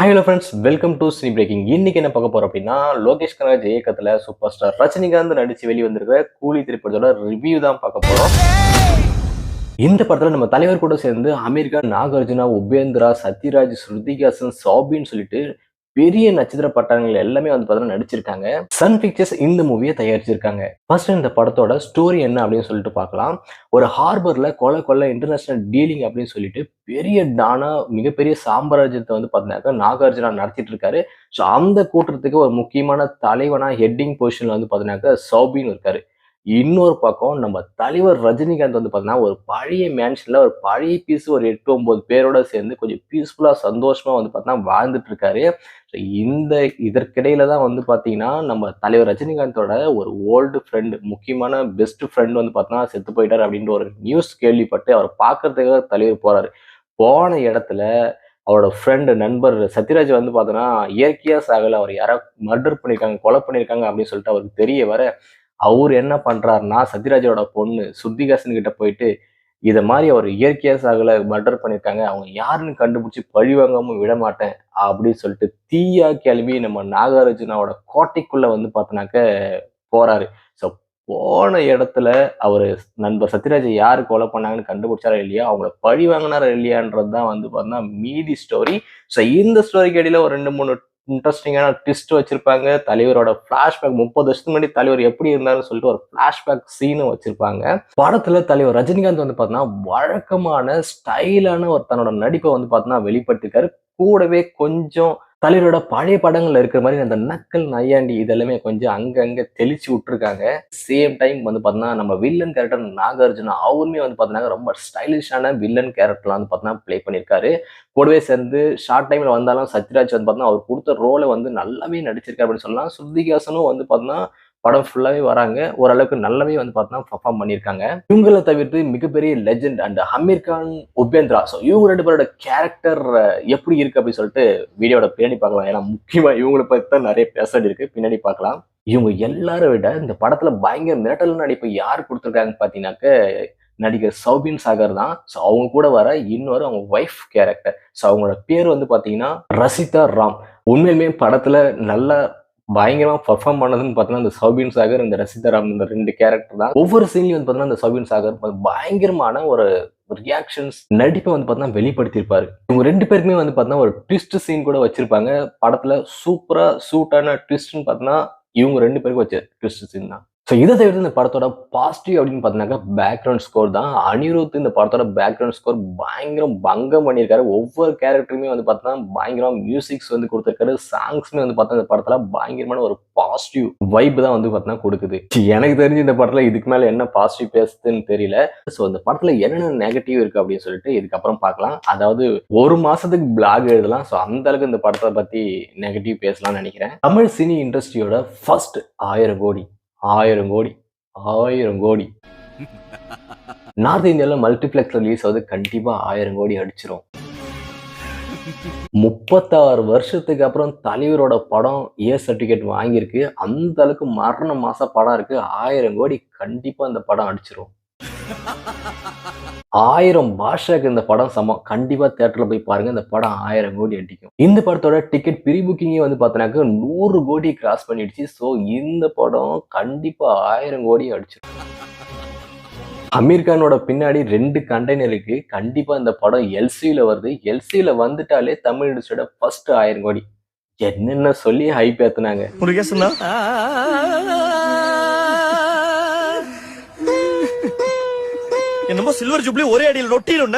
Hello friends welcome to cine breaking இன்னைக்கு என்ன பார்க்க போகிறோம் அப்படின்னா லோகேஷ் கனராஜ் இயக்கத்தில் சூப்பர் ஸ்டார் ரஜினிகாந்த் நடித்து வெளிவந்திருக்கிற கூலி திரைப்படத்தோட ரிவ்யூ தான் பார்க்க போகிறோம் இந்த படத்தில் நம்ம தலைவர் கூட சேர்ந்து அமெரிக்கா நாகார்ஜுனா உபேந்திரா சத்யராஜ் ஸ்ருதிகாசன் சாபின்னு சொல்லிட்டு பெரிய நட்சத்திர பட்டங்கள் எல்லாமே வந்து பார்த்தீங்கன்னா நடிச்சிருக்காங்க. சன் பிக்சர்ஸ் இந்த மூவியை தயாரிச்சிருக்காங்க. ஃபர்ஸ்ட் இந்த படத்தோட ஸ்டோரி என்ன அப்படின்னு சொல்லிட்டு பார்க்கலாம். ஒரு ஹார்பர்ல கொலை கொலை இன்டர்நேஷனல் டீலிங் அப்படின்னு சொல்லிட்டு பெரிய டானா மிகப்பெரிய சாம்ராஜ்யத்தை வந்து பார்த்தீங்கன்னாக்கா நாகார்ஜுனா நடத்திட்டு இருக்காரு. ஸோ அந்த கூட்டத்துக்கு ஒரு முக்கியமான தலைவனா ஹெட்டிங் பொசிஷன்ல வந்து பார்த்தீங்கன்னாக்கா சௌபின்னு இருக்காரு. இன்னொரு பக்கம் நம்ம தலைவர் ரஜினிகாந்த் வந்து பார்த்தீங்கன்னா ஒரு பழைய மேன்ஷன்ல ஒரு பழைய பீஸ் ஒரு எட்டு ஒன்பது பேரோட சேர்ந்து கொஞ்சம் பீஸ்ஃபுல்லா சந்தோஷமா வந்து பார்த்தீங்கன்னா வாழ்ந்துட்டு இருக்காரு இந்த இதற்கிடையில தான் வந்து பார்த்தீங்கன்னா நம்ம தலைவர் ரஜினிகாந்தோட ஒரு ஓல்டு ஃப்ரெண்டு முக்கியமான பெஸ்ட் ஃப்ரெண்ட் வந்து பார்த்தீங்கன்னா செத்து போயிட்டார் அப்படின்ற ஒரு நியூஸ் கேள்விப்பட்டு அவர் பார்க்கறதுக்காக தலைவர் போறாரு. போன இடத்துல அவரோட ஃப்ரெண்டு நண்பர் சத்யராஜ் வந்து பார்த்தோன்னா இயற்கையாக சாகல. அவர் யாரோ மர்டர் பண்ணியிருக்காங்க கொலை பண்ணியிருக்காங்க அப்படின்னு சொல்லிட்டு அவருக்கு தெரிய வர அவர் என்ன பண்ணுறாருன்னா சத்யராஜோட பொண்ணு சுத்திகாசன் கிட்ட போயிட்டு இதை மாதிரி அவர் இயற்கையா சாகல மர்டர் பண்ணியிருக்காங்க அவங்க யாருன்னு கண்டுபிடிச்சி பழிவாங்காம விட மாட்டேன் அப்படின்னு சொல்லிட்டு தீயா கிளம்பி நம்ம நாகார்ஜுனாவோட கோட்டைக்குள்ள வந்து பார்த்தோன்னாக்க போறாரு. ஸோ போன இடத்துல அவர் நண்பர் சத்யராஜை யார் கொலை பண்ணாங்கன்னு கண்டுபிடிச்சாரா இல்லையா அவங்கள பழி வாங்கினாரா இல்லையான்றது தான் வந்து பார்த்தீங்கன்னா மீதி ஸ்டோரி ஸோ இந்த ஸ்டோரிக்கு இடையில ஒரு ரெண்டு மூணு இன்ட்ரெஸ்டிங்கான ட்விஸ்ட் வச்சிருப்பாங்க. தலைவரோட ஃபிளாஷ்பேக் முப்பது வருஷத்துக்கு முன்னாடி தலைவர் எப்படி இருந்தாருன்னு சொல்லிட்டு ஒரு ஃபிளாஷ்பேக் சீனும் வச்சிருப்பாங்க. படத்துல தலைவர் ரஜினிகாந்த் வந்து பார்த்தீங்கன்னா வழக்கமான ஸ்டைலான ஒரு தன்னோட நடிப்பை வந்து பார்த்தீங்கன்னா வெளிப்படுத்திருக்காரு கூடவே கொஞ்சம் தலைவரோட பழைய படங்கள்ல இருக்கிற மாதிரி அந்த நக்கல் நையாண்டி இதெல்லாமே கொஞ்சம் அங்கங்க தெளிச்சு விட்டுருக்காங்க. சேம் டைம் வந்து பார்த்தீங்கன்னா நம்ம வில்லன் கேரக்டர் நாகார்ஜுனா அவருமே வந்து பார்த்தீங்கன்னா ரொம்ப ஸ்டைலிஷான வில்லன் கேரக்டர்லாம் வந்து பார்த்தீங்கன்னா ப்ளே பண்ணியிருக்காரு. கூடவே சேர்ந்து ஷார்ட் டைம்ல வந்தாலும் சத்யராஜ் வந்து பார்த்தீங்கன்னா அவர் கொடுத்த ரோலை வந்து நல்லாவே நடிச்சிருக்காரு அப்படின்னு சொல்லலாம். ஸ்ருதிகாசனும் வந்து பார்த்தீங்கன்னா படம் ஃபுல்லாகவே வராங்க. ஓரளவுக்கு நல்லாவே வந்து பார்த்தீங்கன்னா பர்ஃபார்ம் பண்ணியிருக்காங்க. இவங்களை தவிர்த்து மிகப்பெரிய legend and Aamir Khan Upendra so இவங்க ரெண்டு பேரோட கேரக்டர் எப்படி இருக்கு அப்படின்னு சொல்லிட்டு வீடியோட பின்னாடி பார்க்கலாம். ஏன்னா முக்கியமாக இவங்களை பற்றி தான் நிறைய பேச இருக்கு பின்னாடி பார்க்கலாம். இவங்க எல்லாரும் விட இந்த படத்துல பயங்கர மிரட்டல் நடிப்பு யார் கொடுத்துருக்காங்கன்னு பார்த்தீங்கன்னாக்க நடிகர் சௌபின் சாகர் தான். ஸோ அவங்க கூட வர இன்னொரு அவங்க ஒய்ஃப் கேரக்டர் ஸோ அவங்களோட பேர் வந்து பார்த்தீங்கன்னா ரசிதா ராம். உண்மையிலுமே படத்துல நல்லா பயங்கரமாக பர்ஃபார்ம் பண்ணதுன்னு பார்த்தோன்னா அந்த சௌபின் சாகர் இந்த ரசிதராம் இந்த ரெண்டு கேரக்டர் தான். ஒவ்வொரு சீன்லையும் வந்து பார்த்தோன்னா அந்த சௌபின் சாகர் பயங்கரமான ஒரு ரியாக்ஷன்ஸ் நடிப்பை வந்து பார்த்தோன்னா வெளிப்படுத்தியிருப்பாரு. இவங்க ரெண்டு பேருக்குமே வந்து பார்த்தீங்கன்னா ஒரு ட்விஸ்ட் சீன் கூட வச்சிருப்பாங்க. படத்துல சூப்பரா சூட்டான ட்விஸ்ட்னு பார்த்தோன்னா இவங்க ரெண்டு பேருக்கும் வச்ச ட்விஸ்ட் சீன் தான். ஸோ இதை தவிர்த்து இந்த படத்தோட பாசிட்டிவ் அப்படின்னு பார்த்தீங்கன்னா பேக்ரவுண்ட் ஸ்கோர் தான். அனிருத் இந்த படத்தோட பேக்ரவுண்ட் ஸ்கோர் பயங்கரம் பங்கம் பண்ணியிருக்காரு. ஒவ்வொரு கேரக்டருமே வந்து பார்த்தீங்கன்னா பயங்கரம் மியூசிக்ஸ் வந்து கொடுத்துருக்காரு. சாங்ஸ்மே வந்து பார்த்தா இந்த படத்துல பயங்கரமான ஒரு பாசிட்டிவ் வைப் தான் வந்து பார்த்தீங்கன்னா கொடுக்குது. எனக்கு தெரிஞ்சு இந்த படத்துல இதுக்கு மேல என்ன பாசிட்டிவ் பேசுதுன்னு தெரியல. ஸோ இந்த படத்துல என்னென்ன நெகட்டிவ் இருக்கு அப்படின்னு சொல்லிட்டு இதுக்கப்புறம் பார்க்கலாம். அதாவது ஒரு மாசத்துக்கு பிளாக் எழுதலாம். ஸோ அந்த அளவுக்கு இந்த படத்தை பத்தி நெகட்டிவ் பேசலாம்னு நினைக்கிறேன். தமிழ் சினி இண்டஸ்ட்ரியோட ஃபர்ஸ்ட் ஆயிரம் கோடி. ஆயிரம் கோடி ஆயிரம் கோடி. நார்த் இந்தியாவில் மல்டிப்ளெக்ஸ் ரிலீஸ் ஆகுது கண்டிப்பா ஆயிரம் கோடி அடிச்சிரும். முப்பத்தாறு வருஷத்துக்கு அப்புறம் தலைவரோட படம் ஏ சர்டிஃபிகேட் வாங்கியிருக்கு. அந்த அளவுக்கு மரண மாச படம் இருக்கு. ஆயிரம் கோடி கண்டிப்பா இந்த படம் அடிச்சிரும். ஆயிரம் பாஷாக்கு இந்த படம் சமம். கண்டிப்பா தேட்டர்ல போய் பாருங்க. இந்த படம் ஆயிரம் கோடி அடிக்கும். இந்த படத்தோட டிக்கெட் ப்ரீ புக்கிங்கே வந்து பார்த்தோன்னாக்க நூறு கோடி கிராஸ் பண்ணிடுச்சு. ஸோ இந்த படம் கண்டிப்பா ஆயிரம் கோடி அடிச்சிடும் அமீர் கானோட பின்னாடி ரெண்டு கண்டெய்னர் இருக்கு. கண்டிப்பா இந்த படம் எல்சியில வருது. எல்சியில வந்துட்டாலே தமிழ் இண்டஸ்ட்ரியோட ஃபர்ஸ்ட் ஆயிரம் கோடி. என்னென்ன சொல்லி ஹைப் ஏத்துனாங்க? என்னமோ சில்வர் ஜூப்ளி ஒரே அடியில் நொட்டிடும்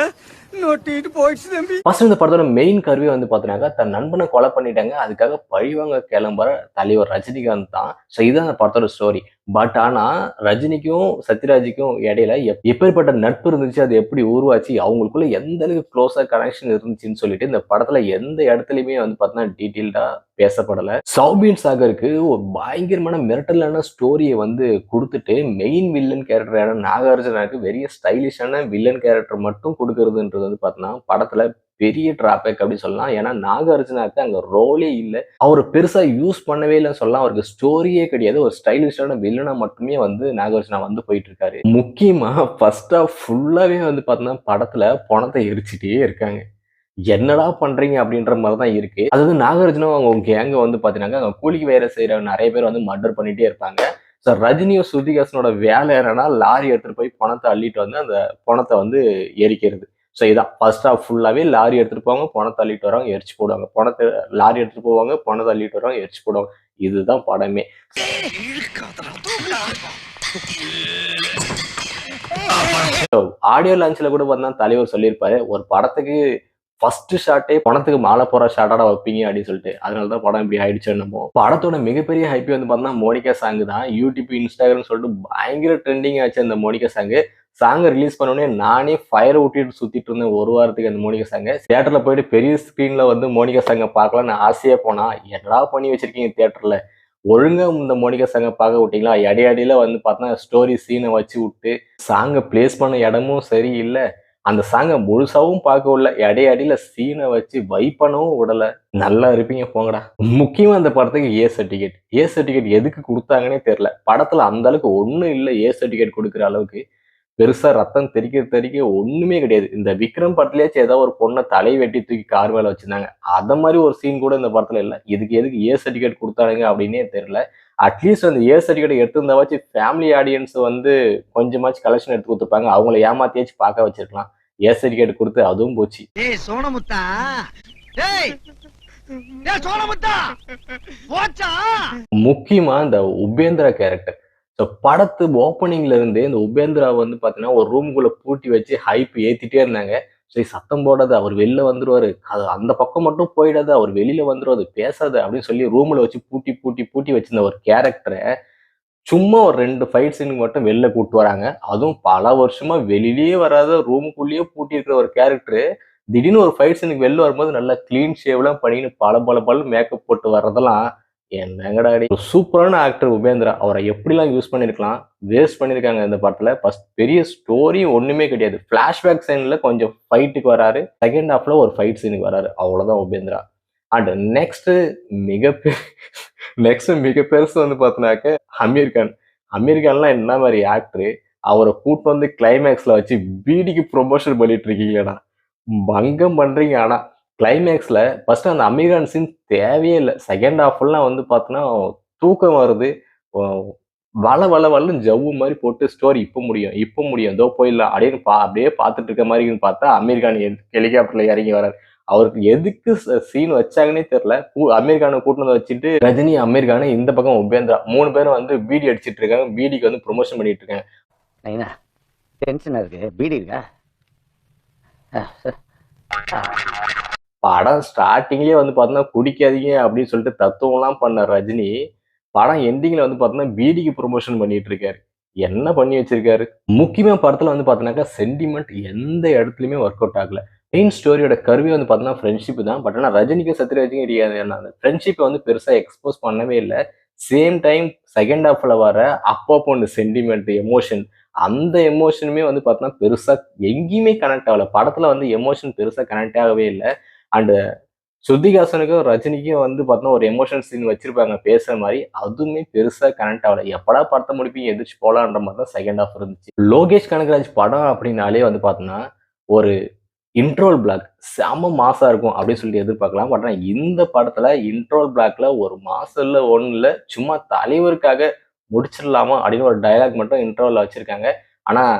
நொட்டிட்டு போயிடுச்சு தம்பி. ஃபர்ஸ்ட் இந்த படத்தோட மெயின் கருவி வந்து பார்த்தீங்கன்னா தன் நண்பனை கொலை பண்ணிட்டாங்க. அதுக்காக பழிவாங்க கிளம்புற தலைவர் ரஜினிகாந்த் தான். ஸோ இதுதான் அந்த படத்தோட ஸ்டோரி பட் ஆனா ரஜினிக்கும் சத்யராஜுக்கும் இடையில எப்- எப்பேற்பட்ட நட்பு இருந்துச்சு அது எப்படி உருவாச்சு அவங்களுக்குள்ள எந்த அளவுக்கு க்ளோஸாக கனெக்ஷன் இருந்துச்சுன்னு சொல்லிட்டு இந்த படத்துல எந்த இடத்துலையுமே வந்து பார்த்தீங்கன்னா டீட்டெயில்டா பேசப்படல. சௌபின் சாகருக்கு ஒரு பயங்கரமான மிரட்டலான ஸ்டோரியை வந்து கொடுத்துட்டு மெயின் வில்லன் கேரக்டரான நாகார்ஜுனாக்கு வெரிய ஸ்டைலிஷான வில்லன் கேரக்டர் மட்டும் கொடுக்கறதுன்றது வந்து பார்த்தீங்கன்னா படத்துல பெரிய டிராபேக் அப்படின்னு சொல்லலாம். ஏன்னா நாகார்ஜுனாக்கு அங்கே ரோலே இல்லை. அவர் பெருசாக யூஸ் பண்ணவே இல்லைன்னு சொல்லலாம். அவருக்கு ஸ்டோரியே கிடையாது. ஒரு ஸ்டைலிஷான வில்லனா மட்டுமே வந்து நாகார்ஜுனா வந்து போயிட்டு இருக்காரு முக்கியமாக ஃபர்ஸ்ட் ஃபுல்லாகவே வந்து பார்த்தீங்கன்னா படத்தில் பணத்தை எரிச்சிட்டே இருக்காங்க. என்னடா பண்றீங்க அப்படின்ற மாதிரி தான் இருக்கு. அதாவது நாகார்ஜுனா அவங்க கேங்க வந்து பாத்தீங்கன்னா அங்கே கூலிக்கு வேலை செய்யற நிறைய பேர் வந்து மர்டர் பண்ணிட்டே இருப்பாங்க. ஸோ ரஜினியும் ஸ்ருதிகாசனோட வேலை என்னன்னா லாரி எடுத்துட்டு போய் பணத்தை அள்ளிட்டு வந்து அந்த பணத்தை வந்து எரிக்கிறது. ஸோ இதான் ஃபர்ஸ்ட் ஹாஃப் ஃபுல்லாகவே லாரி எடுத்துகிட்டு போவாங்க பணத்தை அள்ளிட்டு வராங்க எரிச்சு போடுவாங்க. பணத்தை லாரி எடுத்துகிட்டு போவாங்க பணம் அள்ளிட்டு வராங்க எரிச்சு போடுவாங்க. இதுதான் படமே. ஆடியோ லான்ச்சில் கூட பார்த்தா தலைவர் சொல்லியிருப்பாரு ஒரு படத்துக்கு ஃபர்ஸ்ட் ஷாட்டே பணத்துக்கு மாலை போற ஷாட்டாட வைப்பீங்க அப்படின்னு சொல்லிட்டு. அதனால தான் படம் இப்படி ஆயிடுச்சு என்னமோ படத்தோட மிகப்பெரிய ஹைப்பி வந்து பார்த்தா மோனிகா சாங் தான். யூடியூப் இன்ஸ்டாகிராம் சொல்லிட்டு பயங்கர ட்ரெண்டிங் ஆச்சு அந்த மோனிகா சாங் சாங்கை ரிலீஸ் பண்ணோடனே நானே ஃபயர் ஊட்டிட்டு சுற்றிட்டு இருந்தேன் ஒரு வாரத்துக்கு அந்த மோனிகா சாங்கை தேட்டரில் போயிட்டு பெரிய ஸ்க்ரீனில் வந்து மோனிகா சாங்கை பார்க்கலாம்னு ஆசையாக போனால் என்னடா பண்ணி வச்சுருக்கீங்க தேட்டரில் ஒழுங்காக இந்த மோனிகா சாங்கை பார்க்க விட்டீங்களா? இடையடியில வந்து பார்த்தா ஸ்டோரி சீனை வச்சு விட்டு சாங்கை பிளேஸ் பண்ண இடமும் சரியில்லை. அந்த சாங்கை முழுசாவும் பார்க்க விடல இடையடியில் சீனை வச்சு வைப் பண்ணவும் நல்லா இருப்பீங்க போங்கடா. முக்கியமாக அந்த படத்துக்கு ஏ சர்டிஃபிகேட் ஏ சர்டிஃபிகேட் எதுக்கு கொடுத்தாங்கன்னே தெரில படத்தில் அந்த அளவுக்கு ஒன்றும் இல்லை ஏ சர்டிஃபிகேட் கொடுக்குற அளவுக்கு. பெருசா ரத்தம் தெறிக்க தெறிக்க ஒண்ணுமே கிடையாது. இந்த விக்ரம் படத்துலயாச்சும் ஏதோ ஒரு பொண்ணை தலை வெட்டி தூக்கி கார் மேல வச்சிருந்தாங்க. அத மாதிரி ஒரு சீன் கூட இந்த படத்துல இல்ல. இதுக்கு எதுக்கு ஏ சர்டிஃபிகேட் கொடுத்தானுங்க அப்படின்னே தெரியல. அட்லீஸ்ட் அந்த ஏ சர்டிஃபிகேட் எடுத்திருந்தாவாச்சு ஃபேமிலி ஆடியன்ஸ் வந்து கொஞ்சமாச்சும் கலெக்ஷன் எடுத்து கொடுத்துருப்பாங்க அவங்கள ஏமாத்தியாச்சும் பார்க்க வச்சிருக்கலாம். ஏ சர்டிஃபிகேட் கொடுத்து அதுவும் போச்சு. ஏய் சோனமுத்தா முக்கியமா இந்த உபேந்திரா கேரக்டர் ஸோ படத்து ஓப்பனிங்ல இருந்து இந்த உபேந்திரா வந்து பார்த்தீங்கன்னா ஒரு ரூம்குள்ள பூட்டி வச்சு ஹைப் ஏத்திட்டே இருந்தாங்க. சரி சத்தம் போடாது அவர் வெளில வந்துருவாரு. அது அந்த பக்கம் மட்டும் போயிடாது அவர் வெளியில வந்துருவாரு பேசாது அப்படின்னு சொல்லி ரூம்ல வச்சு பூட்டி பூட்டி பூட்டி வச்சிருந்த ஒரு கேரக்டரை சும்மா ஒரு ரெண்டு ஃபைட் சீனுக்கு மட்டும் வெளில கூப்பிட்டு வராங்க. அதுவும் பல வருஷமா வெளியிலேயே வராத ரூமுக்குள்ளேயே பூட்டி இருக்கிற ஒரு கேரக்டரு திடீர்னு ஒரு ஃபைட் சீனுக்கு வெளில வரும்போது நல்லா க்ளீன் ஷேவ்லாம் பண்ணின்னு பல பல பல மேக்கப் போட்டு வர்றதெல்லாம் என்னங்கடா அடி. ஒரு சூப்பரான ஆக்டர் உபேந்திரா. அவரை எப்படிலாம் யூஸ் பண்ணியிருக்கலாம் வேஸ்ட் பண்ணியிருக்காங்க இந்த படத்தில். ஃபர்ஸ்ட் பெரிய ஸ்டோரி ஒன்றுமே கிடையாது. ஃப்ளாஷ்பேக் சைனில் கொஞ்சம் ஃபைட்டுக்கு வராரு. செகண்ட் ஹாஃபில் ஒரு ஃபைட் சீனுக்கு வராரு. அவ்வளோதான் உபேந்திரா. அண்ட் நெக்ஸ்ட்டு மிக நெக்ஸ்ட் மிக பெருசு வந்து பார்த்தினாக்க அமீர் கான். அமீர் கான்லாம் என்ன மாதிரி ஆக்டரு அவரை கூட்டு வந்து கிளைமேக்ஸில் வச்சு பீடிக்கு ப்ரொமோஷன் பண்ணிட்டு இருக்கீங்கடா. பங்கம் பண்ணுறீங்க ஆனால் கிளைமேக்ஸில் ஃபஸ்ட்டு அந்த அமீரான் சீன் தேவையே இல்லை. செகண்ட் ஹாஃப்லாம் வந்து பார்த்தோன்னா தூக்கம் வருது. வள வள வளன்னு ஜவ்வு மாதிரி போட்டு ஸ்டோரி இப்போ முடியும் இப்போ முடியும். இதோ போயிடலாம் அப்படின்னு பா அப்படியே பார்த்துட்டு இருக்க மாதிரி பார்த்தா அமீர் கான் ஹெலிகாப்டர்ல இறங்கி வராரு அவருக்கு எதுக்கு சீன் வச்சாங்கன்னே தெரியல. அமீர்கானை அமீர் கானை கூட்டு வந்து வச்சுட்டு ரஜினி அமீர் கானை இந்த பக்கம் உபேந்திரா மூணு பேரும் வந்து பீடி அடிச்சிட்டு இருக்காங்க. பீடிக்கு வந்து ப்ரொமோஷன் பண்ணிட்டு இருக்காங்க. நைனா டென்ஷனா இருக்கு. பீடி இருக்கா? படம் ஸ்டார்டிங்லேயே வந்து பார்த்தோன்னா குடிக்காதீங்க அப்படின்னு சொல்லிட்டு தத்துவம்லாம் பண்ண ரஜினி படம் எண்டிங்கில் வந்து பார்த்தோன்னா பீடிக்கு ப்ரொமோஷன் பண்ணிட்டு இருக்காரு. என்ன பண்ணி வச்சிருக்காரு? முக்கியமாக படத்தில் வந்து பார்த்தோன்னாக்கா சென்டிமெண்ட் எந்த இடத்துலையுமே ஒர்க் அவுட் ஆகல. மெயின் ஸ்டோரியோட கருவி வந்து பார்த்தோன்னா ஃப்ரெண்ட்ஷிப் தான். பட் ஆனால் ரஜினிக்கும் சத்யராஜுக்கும் தெரியாது. என்ன அந்த ஃப்ரெண்ட்ஷிப்பை வந்து பெருசாக எக்ஸ்போஸ் பண்ணவே இல்லை. சேம் டைம் செகண்ட் ஹாஃபில் வர அப்பப்போ இந்த சென்டிமெண்ட் எமோஷன் அந்த எமோஷனுமே வந்து பார்த்தோன்னா பெருசாக எங்கேயுமே கனெக்ட் ஆகலை. படத்தில் வந்து எமோஷன் பெருசாக கனெக்ட் ஆகவே இல்லை. அண்டு ஸ்ருதிஹாசனுக்கும் ரஜினிக்கும் வந்து பார்த்தோன்னா ஒரு எமோஷன் சீன் வச்சிருப்பாங்க பேசுற மாதிரி. அதுவுமே பெருசாக கனெக்ட் ஆகலை. எப்படா படத்தை முடிப்பீங்க எதிர்த்து போகலான்ற மாதிரி தான் செகண்ட் ஆஃப் இருந்துச்சு. லோகேஷ் கனகராஜ் படம் அப்படின்னாலே வந்து பார்த்தோன்னா ஒரு இன்ட்ரோல் பிளாக் செம மாசா இருக்கும் அப்படின்னு சொல்லிட்டு எதிர்பார்க்கலாம். பட் ஆனால் இந்த படத்துல இன்ட்ரோல் பிளாக்ல ஒரு மாசம் இல்லை ஒன்றும் இல்லை சும்மா தலைவருக்காக முடிச்சிடலாமா அப்படின்னு ஒரு டயலாக் மட்டும் இன்ட்ரோவில் வச்சிருக்காங்க. ஆனால்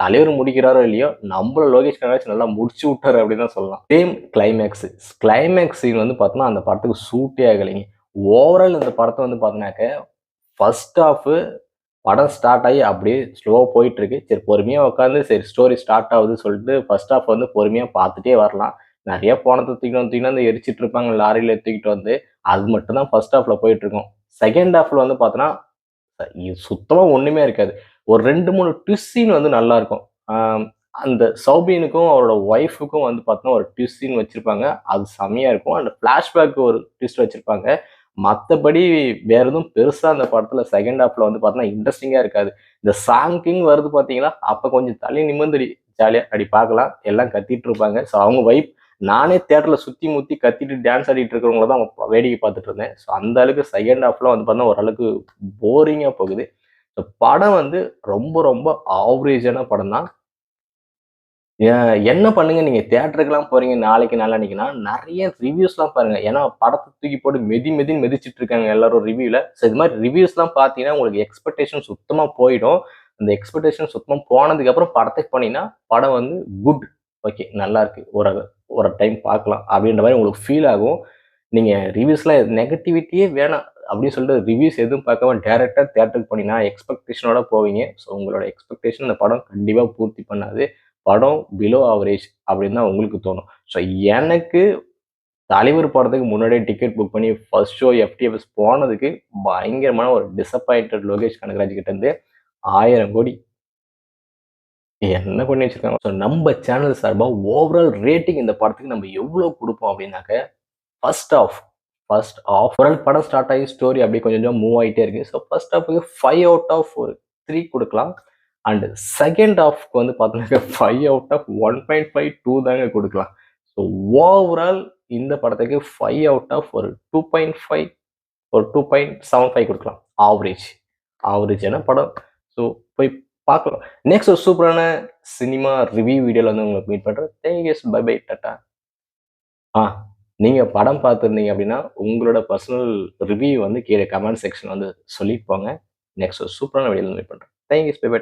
தலைவர் முடிக்கிறாரோ இல்லையோ நம்மள லோகேஷ் கனகராஜ் நல்லா முடிச்சு விட்டாரு அப்படின்னு தான் சொல்லலாம். சேம் கிளைமேக்ஸ் கிளைமேக்ஸ் சீன் வந்து பார்த்தோன்னா அந்த படத்துக்கு சூட்டே ஆகலைங்க. ஓவரால் இந்த படத்தை வந்து பார்த்தோன்னாக்க ஃபர்ஸ்ட் ஹாஃப் படம் ஸ்டார்ட் ஆகி அப்படியே ஸ்லோவாக போயிட்டு இருக்கு சரி பொறுமையாக உட்காந்து சரி ஸ்டோரி ஸ்டார்ட் ஆகுதுன்னு சொல்லிட்டு ஃபர்ஸ்ட் ஆஃப் வந்து பொறுமையாக பார்த்துட்டே வரலாம். நிறைய போனத்தை தூக்கிட்டு வந்து தூக்கிட்டு வந்து எரிச்சிட்டு இருப்பாங்க லாரியில் தூக்கிட்டு வந்து. அது மட்டும் தான் ஃபர்ஸ்ட் ஹாஃப்ல போயிட்டு இருக்கும் செகண்ட் ஹாஃப்ல வந்து பார்த்தோன்னா சுத்தமாக ஒன்றுமே இருக்காது. ஒரு ரெண்டு மூணு ட்விஸ்ட் சீன் வந்து நல்லா இருக்கும் அந்த சௌபியனுக்கும் அவரோட ஒய்ஃபுக்கும் வந்து பார்த்தோன்னா ஒரு ட்விஸ்ட் சீன் வச்சிருப்பாங்க. அது செம்மையாக இருக்கும். அண்ட் ஃபிளாஷ்பேக் ஒரு ட்விஸ்ட் வச்சிருப்பாங்க. மற்றபடி வேற எதுவும் பெருசா அந்த படத்துல செகண்ட் ஹாஃப்ல வந்து பார்த்தோன்னா இன்ட்ரெஸ்டிங்கா இருக்காது. இந்த சாங் கிங் வருது பாத்தீங்களா அப்போ கொஞ்சம் தலை நிமிர்ந்து ஜாலியா அப்படி பார்க்கலாம் எல்லாம் கத்திட்டு இருப்பாங்க. ஸோ அவங்க வைப் நானே தேட்டரில் சுற்றி முற்றி கத்திட்டு டான்ஸ் ஆடிட்டு இருக்கிறவங்கள தான் வேடிக்கை பார்த்துட்டு இருந்தேன். ஸோ அந்த அளவுக்கு செகண்ட் ஹாஃப்லாம் வந்து பார்த்தா ஓரளவுக்கு போரிங்காக போகுது. ஸோ படம் வந்து ரொம்ப ரொம்ப ஆவரேஜான படம் தான் என்ன பண்ணுங்க? நீங்கள் தியேட்டருக்குலாம் போகிறீங்க நாளைக்கு நாளான்னைக்குன்னா நிறைய ரிவ்யூஸ்லாம் பாருங்கள் ஏன்னா படத்தை தூக்கி போட்டு மெதி மெதின்னு மெதிச்சுட்டு இருக்காங்க எல்லாரும் ரிவ்யூவில் ஸோ இது மாதிரி ரிவ்யூஸ்லாம் பார்த்தீங்கன்னா உங்களுக்கு எக்ஸ்பெக்டேஷன் சுத்தமாக போயிடும். அந்த எக்ஸ்பெக்டேஷன் சுத்தமாக போனதுக்கப்புறம் படத்துக்கு போனீங்கன்னா படம் வந்து குட் ஓகே நல்லா இருக்கு. ஒரு ஒரு டைம் பார்க்கலாம். அப்படின்ற மாதிரி உங்களுக்கு ஃபீல் ஆகும். நீங்கள் ரிவ்யூஸ்லாம் நெகட்டிவிட்டியே வேணாம். அப்படின்னு சொல்லிட்டு ரிவ்யூஸ் எதுவும் பார்க்காம டேரெக்டாக தேட்டருக்கு போனீங்கன்னா எக்ஸ்பெக்டேஷனோட போவீங்க. ஸோ உங்களோட எக்ஸ்பெக்டேஷன் அந்த படம் கண்டிப்பாக பூர்த்தி பண்ணாது. படம் பிலோ ஆவரேஜ் அப்படின்னு தான் உங்களுக்கு தோணும். ஸோ எனக்கு தலைவர் படத்துக்கு முன்னாடியே டிக்கெட் புக் பண்ணி ஃபர்ஸ்ட் ஷோ எஃப்டிஎஃப்எஸ் போனதுக்கு பயங்கரமான ஒரு டிசப்பாயிண்டட் லோகேஷ் கனகராஜ் கிட்ட இருந்து ஆயிரம் கோடி. என்ன பண்ணி வச்சிருக்காங்க? ஸோ நம்ம சேனல் சார்பாக ஓவரால் ரேட்டிங் இந்த படத்துக்கு நம்ம எவ்வளோ கொடுப்போம் அப்படின்னாக்க ஃபர்ஸ்ட் ஆஃப் ஃபர்ஸ்ட் ஆஃப் ஒரு படம் ஸ்டார்ட் ஆகி ஸ்டோரி அப்படியே கொஞ்சம் கொஞ்சம் மூவ் ஆகிட்டே இருக்கு. ஸோ ஃபர்ஸ்ட் ஆஃபுக்கு ஃபைவ் அவுட் ஆஃப் ஒரு த்ரீ கொடுக்கலாம். அண்ட் செகண்ட் ஆஃப்க்கு வந்து பார்த்தோம்னாக்க five out of one point five two தாங்க கொடுக்கலாம். ஸோ ஓவரால் இந்த படத்துக்கு ஃபைவ் அவுட் ஆஃப் ஒரு டூ பாயிண்ட் ஃபைவ் ஒரு டூ பாயிண்ட் செவன் ஃபைவ் கொடுக்கலாம். ஆவரேஜ் ஆவரேஜான படம்? ஸோ போய் பார்க்கலாம். நெக்ஸ்ட் ஒரு சூப்பரான சினிமா ரிவ்யூ வீடியோவில் வந்து உங்களுக்கு மீட் பண்ணுறேன் thank yous bye bye tata ஆ. நீங்கள் படம் பார்த்துருந்தீங்க அப்படின்னா உங்களோட பர்சனல் ரிவ்யூ வந்து கீழே கமெண்ட் செக்ஷன் வந்து சொல்லிட்டு போங்க. நெக்ஸ்ட் ஒரு சூப்பரான வீடியோ மீட் பண்ணுறேன் தேங்க்யூ பை பை